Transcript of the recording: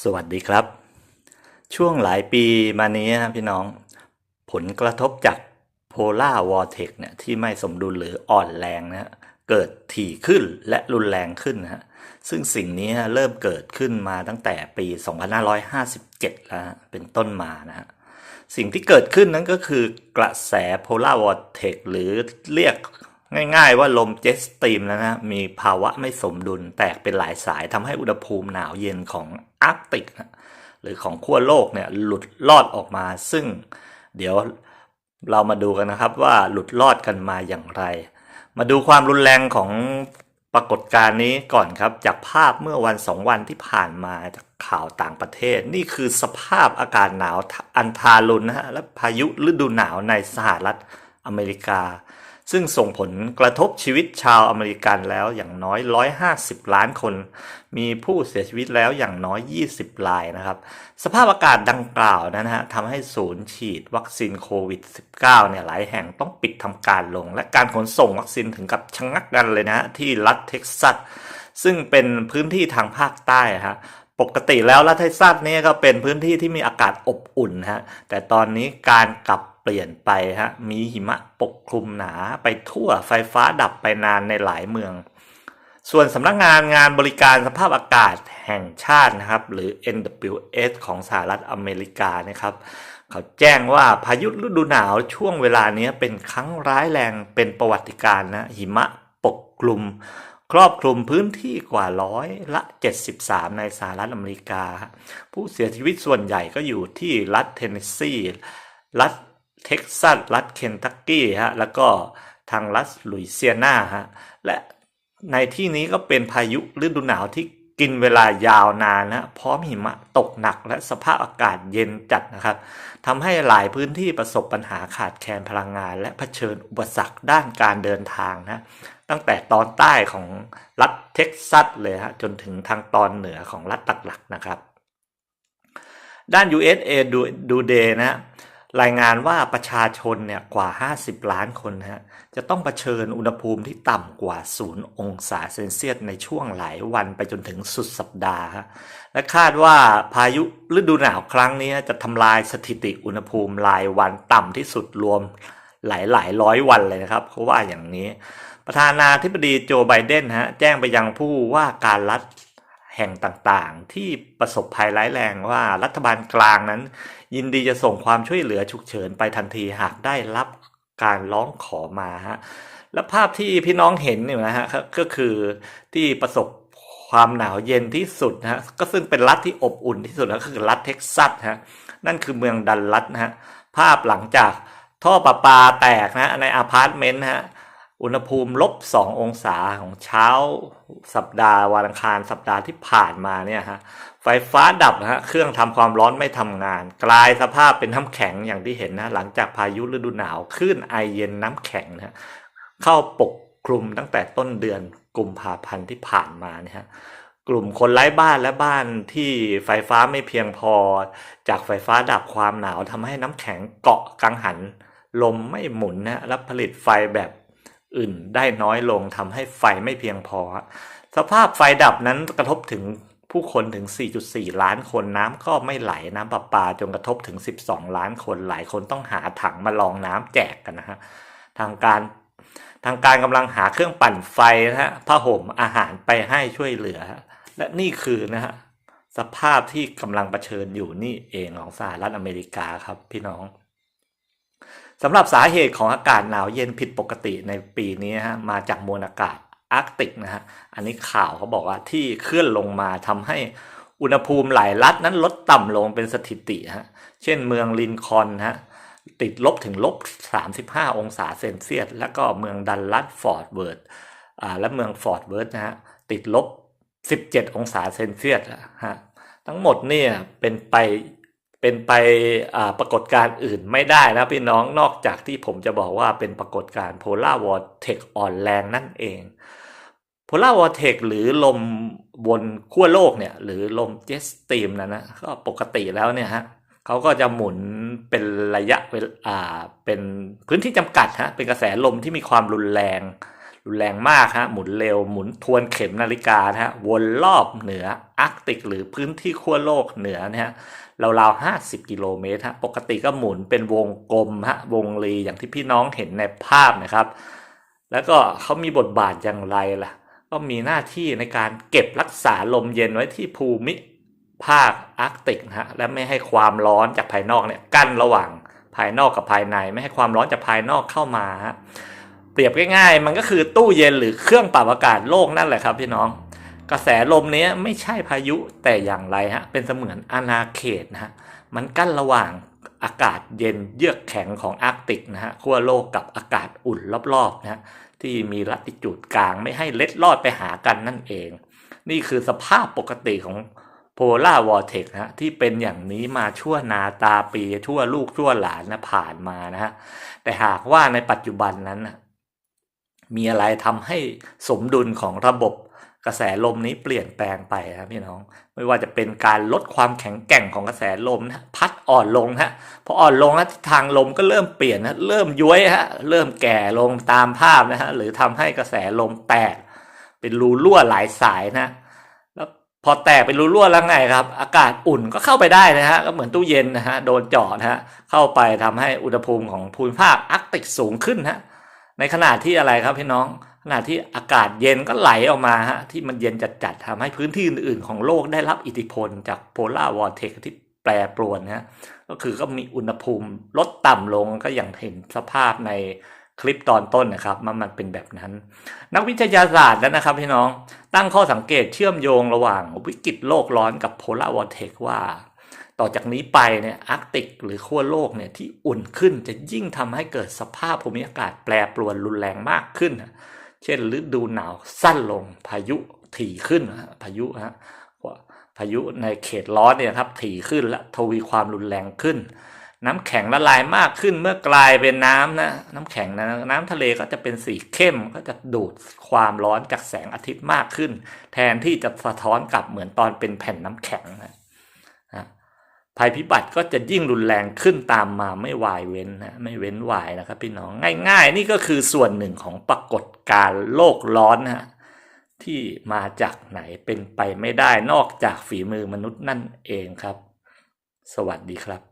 สวัสดีครับ ช่วงหลายปีมานี้นะพี่น้อง ผลกระทบจากโพล่าวอร์เทกเนี่ยที่ไม่สมดุลหรืออ่อนแรงนะฮะเกิดถี่ขึ้นและรุนแรงขึ้นนะฮะซึ่งสิ่งนี้เริ่มเกิดขึ้นมาตั้งแต่ปี 2557 แล้วเป็นต้นมานะฮะสิ่งที่เกิดขึ้นนั้นก็คือกระแสโพล่าวอร์เทกหรือเรียก ง่ายๆว่าลมเจ็ตสตรีมนะฮะมีภาวะไม่สมดุลแตกเป็นหลายสายทำให้อุณหภูมิหนาวเย็นของอาร์กติกนะหรือของขั้วโลกเนี่ยหลุดลอดออกมา ซึ่งเดี๋ยวเรามาดูกันนะครับว่าหลุดลอดกันมาอย่างไร มาดูความรุนแรงของปรากฏการณ์นี้ก่อนครับจากภาพเมื่อวันสองวันที่ผ่านมาจากข่าวต่างประเทศ นี่คือสภาพอากาศหนาวอันทารุณนะฮะและพายุฤดูหนาวในสหรัฐอเมริกา ซึ่งส่งผลกระทบชีวิตชาวอเมริกันแล้วอย่างน้อย 150 ล้านคน มีผู้เสียชีวิตแล้วอย่างน้อย 20รายนะครับ สภาพอากาศดังกล่าวนะฮะทำให้ศูนย์ฉีดวัคซีนโควิด -19 เนี่ยหลายแห่งต้องปิดทำการลง และการขนส่งวัคซีนถึงกับชะงักกันเลยนะฮะที่รัฐเท็กซัสซึ่งเป็นพื้นที่ทางภาคใต้ฮะปกติแล้วรัฐเท็กซัสเนี่ยก็เป็นพื้นที่ที่มีอากาศอบอุ่นฮะแต่ตอนนี้การกลับ เปลี่ยนไปฮะมีหิมะปกคลุมหนาไปทั่วไฟฟ้าดับไปนานในหลายเมือง ส่วนสำนักงานงานบริการสภาพอากาศแห่งชาตินะครับ หรือ NWS ของสหรัฐอเมริกานะครับเขาแจ้งว่าพายุฤดูหนาวช่วงเวลานี้เป็นครั้งร้ายแรงเป็นประวัติการณ์นะหิมะปกคลุม ครอบคลุมพื้นที่กว่าร้อยละ 73 ในสหรัฐอเมริกา ผู้เสียชีวิตส่วนใหญ่ก็อยู่ที่รัฐเทนเนสซีรัฐ เท็กซัสรัฐเคนทักกี้ฮะแล้วก็ทางรัฐลุยเซียนาฮะและในที่นี้ก็เป็นพายุฤดูหนาวที่กินเวลายาวนานนะพร้อมหิมะตกหนักและสภาพอากาศเย็นจัดนะครับทำให้หลายพื้นที่ประสบปัญหาขาดแคลนพลังงาน และเผชิญอุปสรรคด้านการเดินทางนะตั้งแต่ตอนใต้ของรัฐเท็กซัสเลยฮะจนถึงทางตอนเหนือของรัฐหลักๆนะครับ ด้าน USA Today นะ รายงานว่าประชาชนเนี่ยกว่า 50 ล้านคนนะฮะจะต้องเผชิญอุณหภูมิที่ต่ำกว่า 0 องศาเซนเซียสในช่วงหลายวันไปจนถึงสุดสัปดาห์ฮะและคาดว่าพายุฤดูหนาวครั้งนี้จะทำลายสถิติอุณหภูมิรายวันต่ำที่สุดรวมหลายหลายร้อยวันเลยนะครับเขาว่าอย่างนี้ ประธานาธิบดีโจไบเดนฮะแจ้งไปยังผู้ว่าการรัฐ แห่งต่างๆ ที่ประสบภัยร้ายแรงว่ารัฐบาลกลางนั้น ยินดีจะส่งความช่วยเหลือฉุกเฉินไปทันทีหากได้รับการร้องขอมาฮะและภาพที่พี่น้องเห็นเนี่ยนะฮะก็คือที่ประสบความหนาวเย็นที่สุดนะฮะก็ซึ่งเป็นรัฐที่อบอุ่นที่สุดก็คือรัฐเท็กซัสฮะนั่นคือเมืองดันลัสนะฮะภาพหลังจากท่อประปาแตกนะในอพาร์ตเมนต์ฮะ อุณหภูมิลบสององศาของเช้าสัปดาห์วันอังคารสัปดาห์ที่ผ่านมาเนี่ยฮะไฟฟ้าดับนะฮะเครื่องทำความร้อนไม่ทำงาน กลายสภาพเป็นน้ำแข็งอย่างที่เห็นนะหลังจากพายุฤดูหนาวคลื่นไอเย็นน้ำแข็งนะฮะเข้าปกคลุมตั้งแต่ต้นเดือนกุมภาพันธ์ที่ผ่านมาเนี่ยฮะกลุ่มคนไร้บ้านและบ้านที่ไฟฟ้าไม่เพียงพอ จากไฟฟ้าดับความหนาวทำให้น้ำแข็งเกาะกังหัน ลมไม่หมุนนะและผลิตไฟแบบ อื่นได้น้อยลงทำให้ไฟไม่เพียงพอ สภาพไฟดับนั้นกระทบถึงผู้คนถึง 4.4 ล้านคนน้ำก็ไม่ไหลน้ำประปาจนกระทบถึง 12 ล้านคนหลายคนต้องหาถังมาลองน้ำแจกกันนะฮะทางการทางการกำลังหาเครื่องปั่นไฟนะฮะผ้าห่มอาหารไปให้ช่วยเหลือ และนี่คือนะฮะสภาพที่กำลังเผชิญอยู่นี่เองของสหรัฐอเมริกาครับพี่น้อง สำหรับสาเหตุของอากาศหนาวเย็นผิดปกติในปีนี้ฮะมาจากมวลอากาศอาร์กติกนะฮะอันนี้ข่าวเขาบอกว่าที่เคลื่อนลงมาทำให้อุณหภูมิหลายรัฐนั้นลดต่ำลงเป็นสถิติฮะเช่นเมืองลินคอนฮะติดลบถึงลบ 35 องศาเซนเซียส แล้วก็เมืองดันลัสฟอร์ดเวิร์ดอ่าและเมืองฟอร์ดเวิร์ดนะฮะติดลบ 17 องศาเซนเซียสฮะทั้งหมดเนี่ยเป็นไป เป็นไปปรากฏการณ์อื่นไม่ได้นะพี่น้องนอกจากที่ผมจะบอกว่าเป็นปรากฏการณ์โพลาร์วอร์เทกอ่อนแรงนั่นเองโพลาร์วอร์เทกหรือลมบนขั้วโลกเนี่ยหรือลมเจสตีมนะนะก็ปกติแล้วเนี่ยฮะเขาก็จะหมุนเป็นระยะเวลาเป็นพื้นที่จำกัดฮะเป็นกระแสลมที่มีความรุนแรง รุนแรงมากฮะหมุนเร็วหมุนทวนเข็มนาฬิกานะฮะวนรอบเหนืออาร์กติก หรือพื้นที่ขั้วโลกเหนือนะฮะราวๆ50กิโลเมตรฮะปกติก็หมุนเป็นวงกลมฮะวงรีอย่างที่พี่น้องเห็นในภาพนะครับ แล้วก็เขามีบทบาทอย่างไรล่ะ ก็มีหน้าที่ในการเก็บรักษาลมเย็นไว้ที่ภูมิภาคอาร์กติกนะฮะและไม่ให้ความร้อนจากภายนอกเนี่ยกั้นระหว่างภายนอกกับภายใน ไม่ให้ความร้อนจากภายนอกเข้ามาฮะ เปรียบง่ายๆ มันก็คือตู้เย็นหรือเครื่องปรับอากาศโลกนั่นแหละครับพี่น้อง กระแสลมนี้ไม่ใช่พายุแต่อย่างไรฮะ เป็นเสมือนอาณาเขตนะฮะ มันกั้นระหว่างอากาศเย็นเยือกแข็งของอาร์กติกนะฮะขั้วโลกกับอากาศอุ่นรอบๆนะฮะที่มีลัติจูดกลางไม่ให้เล็ดลอดไปหากันนั่นเอง นี่คือสภาพปกติของโพลาร์วอร์เทกนะฮะที่เป็นอย่างนี้มาชั่วนาตาปีชั่วลูกชั่วหลานนะผ่านมานะฮะแต่หากว่าในปัจจุบันนั้นนะ มีอะไรทำให้สมดุลของระบบกระแสลมนี้เปลี่ยนแปลงไปครับพี่น้อง ไม่ว่าจะเป็นการลดความแข็งแกร่งของกระแสลมนะพัดอ่อนลงฮะพออ่อนลงนะทิศทางลมก็เริ่มเปลี่ยนนะเริ่มย้วยฮะเริ่มแก่ลงตามภาพนะฮะหรือทำให้กระแสลมแตก เป็นรูรั่วหลายสายนะแล้วพอแตกเป็นรูรั่วแล้วไงครับ อากาศอุ่นก็เข้าไปได้นะฮะก็เหมือนตู้เย็นนะฮะโดนเจาะนะฮะเข้าไปทำให้อุณหภูมิของภูมิภาคอาร์กติกสูงขึ้นฮะ ในขณะที่อะไรครับพี่น้องขณะที่อากาศเย็นก็ไหลออกมาฮะที่มันเย็นจัดๆทำให้พื้นที่อื่นๆ ของโลกได้รับอิทธิพลจากโพลาร์วอร์เทกที่แปรปรวนนะฮะก็คือก็มีอุณหภูมิลดต่ำลงก็อย่างเห็นสภาพในคลิปตอนต้นนะครับมันมันเป็นแบบนั้น นักวิทยาศาสตร์แล้วนะครับพี่น้องตั้งข้อสังเกตเชื่อมโยงระหว่างวิกฤตโลกร้อนกับโพลาร์วอร์เทกว่า ต่อจากนี้ไปเนี่ยอาร์กติกหรือขั้วโลกเนี่ยที่อุ่นขึ้นจะยิ่งทำให้เกิดสภาพภูมิอากาศแปรปรวนรุนแรงมากขึ้น เช่นฤดูหนาวสั้นลงพายุถี่ขึ้นพายุฮะพายุในเขตร้อนเนี่ยครับถี่ขึ้นและทวีความรุนแรงขึ้น น้ำแข็งละลายมากขึ้นเมื่อกลายเป็นน้ำนะน้ำแข็งนะน้ำทะเลก็จะเป็นสีเข้มก็จะดูดความร้อนจากแสงอาทิตย์มากขึ้น แทนที่จะสะท้อนกลับเหมือนตอนเป็นแผ่นน้ำแข็งนะ ภัยพิบัติก็จะยิ่งรุนแรงขึ้นตามมาไม่วายเว้นนะไม่เว้นวายนะครับพี่น้องง่าย ๆ นี่ก็คือส่วนหนึ่งของปรากฏการณ์โลกร้อนนะฮะที่มาจากไหนเป็นไปไม่ได้นอกจากฝีมือมนุษย์นั่นเองครับ สวัสดีครับ